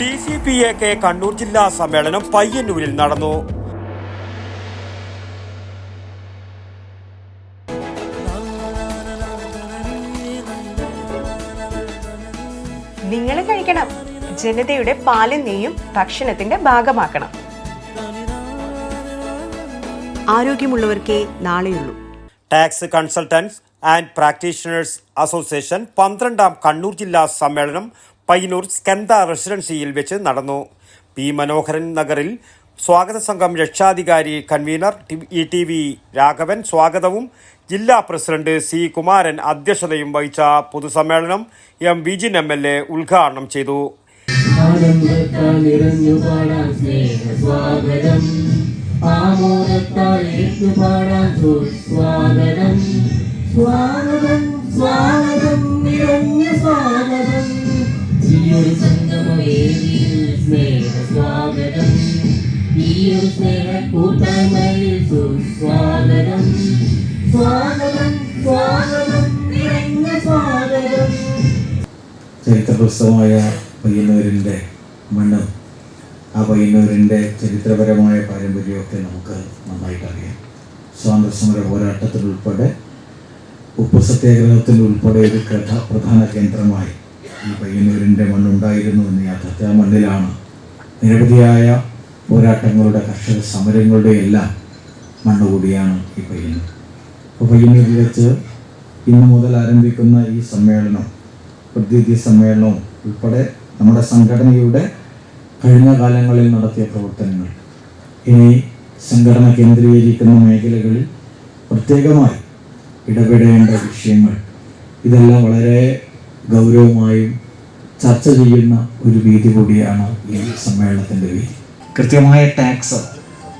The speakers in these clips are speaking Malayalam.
T C P A K Kannur ജില്ലാ സമ്മേളനം പയ്യന്നൂരിൽ നടന്നു. നിങ്ങൾ കഴിക്കണം. ജനതയുടെ പാലും നെയ്യും ഭക്ഷണത്തിന്റെ ഭാഗമാക്കണം. ആരോഗ്യമുള്ളവർക്കേ നാളെയുള്ളൂ. Tax consultants and practitioners association പന്ത്രണ്ടാം കണ്ണൂർ ജില്ലാ സമ്മേളനം പയ്യന്നൂർ സ്കന്ദ റെസിഡൻസിയിൽ വെച്ച് നടന്നു. പി. മനോഹരൻ നഗറിൽ സ്വാഗത സംഘം രക്ഷാധികാരി convener E T V Raghavan സ്വാഗതവും ജില്ലാ പ്രസിഡന്റ് സി. കുമാരൻ അധ്യക്ഷതയും വഹിച്ച പൊതുസമ്മേളനം M. Vijin M. L. A ഉദ്ഘാടനം ചെയ്തു. ആനന്ദത്താൽ സ്വാഗതം. ഈ സ്നേഹ കൂട്ടായ്മയിൽ സുസ്വാഗതം. സ്വാഗതം സ്വാഗതം നിറഞ്ഞ സ്വാഗതം. ചരിത്രപ്രസിദ്ധമായ പയ്യന്നൂരിന്റെ മണ്ണ് ആ പയ്യന്നൂരിന്റെ ചരിത്രപരമായ പാരമ്പര്യമൊക്കെ നമുക്ക് നന്നായിട്ട് അറിയാം സ്വാതന്ത്ര്യസമര പോരാട്ടത്തിലുൾപ്പെടെ ഉപ്പ് സത്യാഗ്രഹത്തിൽ ഉൾപ്പെടെ ഒരു കഥ പ്രധാന കേന്ദ്രമായി ഈ പയ്യന്നൂരിന്റെ മണ്ണുണ്ടായിരുന്നു എന്ന് യാഥാർത്ഥ്യ മണ്ണിലാണ്. നിരവധിയായ പോരാട്ടങ്ങളുടെ കർഷക സമരങ്ങളുടെ എല്ലാം മണ്ണ് കൂടിയാണ് ഈ പയ്യന്നൂർ അപ്പോൾ പയ്യന്നൂരിൽ വെച്ച് ഇന്ന് മുതൽ ആരംഭിക്കുന്ന ഈ സമ്മേളനം പ്രതിനിധി സമ്മേളനവും ഉൾപ്പെടെ നമ്മുടെ സംഘടനയുടെ കഴിഞ്ഞ കാലങ്ങളിൽ നടത്തിയ പ്രവർത്തനങ്ങൾ ഇനി സംഘടന കേന്ദ്രീകരിക്കുന്ന മേഖലകളിൽ പ്രത്യേകമായി ഇടപെടേണ്ട വിഷയങ്ങൾ ഇതെല്ലാം വളരെ ഗൗരവമായും ചർച്ച ചെയ്യുന്ന ഒരു വീതി കൂടിയാണ് ഈ സമ്മേളനത്തിന്റെ വീതി. കൃത്യമായ ടാക്സ്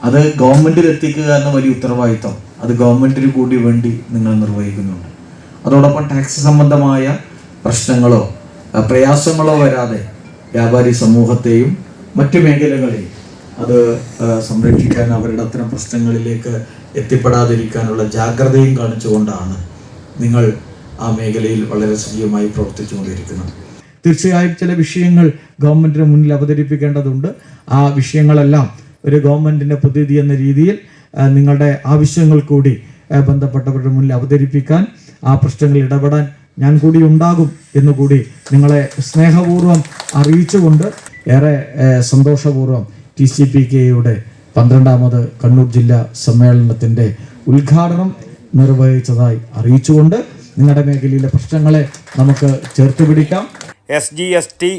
അത് ഗവൺമെന്റിൽ എത്തിക്കുക എന്ന വലിയ ഉത്തരവാദിത്തം അത് ഗവൺമെന്റിന് കൂടി വേണ്ടി നിങ്ങൾ നിർവഹിക്കുന്നുണ്ട്. അതോടൊപ്പം ടാക്സ് സംബന്ധമായ പ്രശ്നങ്ങളോ പ്രയാസങ്ങളോ വരാതെ വ്യാപാരി സമൂഹത്തെയും മറ്റു മേഖലകളെയും അത് സംരക്ഷിക്കാൻ അവരുടെ അത്തരം പ്രശ്നങ്ങളിലേക്ക് എത്തിപ്പെടാതിരിക്കാനുള്ള ജാഗ്രതയും കാണിച്ചുകൊണ്ടാണ് നിങ്ങൾ ആ മേഖലയിൽ വളരെ സജീവമായി പ്രവർത്തിച്ചു പ്രവർത്തിച്ചുകൊണ്ടിരിക്കുന്നത്. തീർച്ചയായും ചില വിഷയങ്ങൾ ഗവൺമെന്റിന് മുന്നിൽ അവതരിപ്പിക്കേണ്ടതുണ്ട്. ആ വിഷയങ്ങളെല്ലാം ഒരു ഗവൺമെന്റിന്റെ പ്രതിനിധി എന്ന രീതിയിൽ നിങ്ങളുടെ ആവശ്യങ്ങൾ കൂടി ബന്ധപ്പെട്ടവരുടെ മുന്നിൽ അവതരിപ്പിക്കാൻ ആ പ്രശ്നങ്ങളിൽ ഇടപെടാൻ ഞാൻ കൂടി ഉണ്ടാകും എന്നുകൂടി നിങ്ങളെ സ്നേഹപൂർവം അറിയിച്ചുകൊണ്ട് ഏറെ സന്തോഷപൂർവം ടി സി പി കെയുടെ പന്ത്രണ്ടാമത് കണ്ണൂർ ജില്ലാ സമ്മേളനത്തിന്റെ ഉദ്ഘാടനം നിർവഹിച്ചതായി അറിയിച്ചുകൊണ്ട് നിങ്ങളുടെ മേഖലയിലെ പ്രശ്നങ്ങളെ നമുക്ക് ചേർത്ത് പിടിക്കാം. S G S T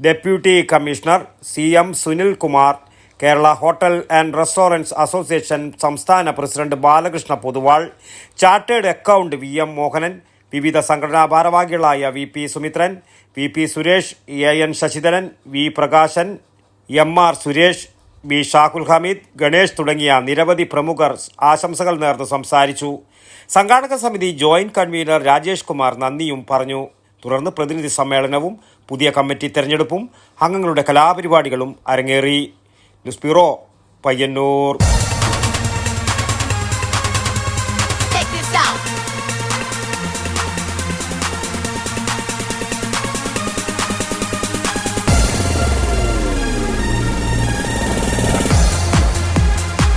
deputy commissioner C M Sunil Kumar Kerala hotel and restaurants association സംസ്ഥാന president Balakrishna Poduval chartered account V M Mohanan വിവിധ സംഘടനാ ഭാരവാഹികളായ V P Sumithran V P Suresh A N Sasidharan V Prakashan M R Suresh B Shakul Hameed Ganesh തുടങ്ങിയ നിരവധി പ്രമുഖർ ആശംസകൾ നേർന്ന് സംസാരിച്ചു. സംഘാടക സമിതി ജോയിന്റ് കൺവീനർ രാജേഷ് കുമാർ നന്ദിയും പറഞ്ഞു. തുടർന്ന് പ്രതിനിധി സമ്മേളനവും പുതിയ കമ്മിറ്റി തെരഞ്ഞെടുപ്പും അംഗങ്ങളുടെ കലാപരിപാടികളും അരങ്ങേറി. News bureau Payyanur.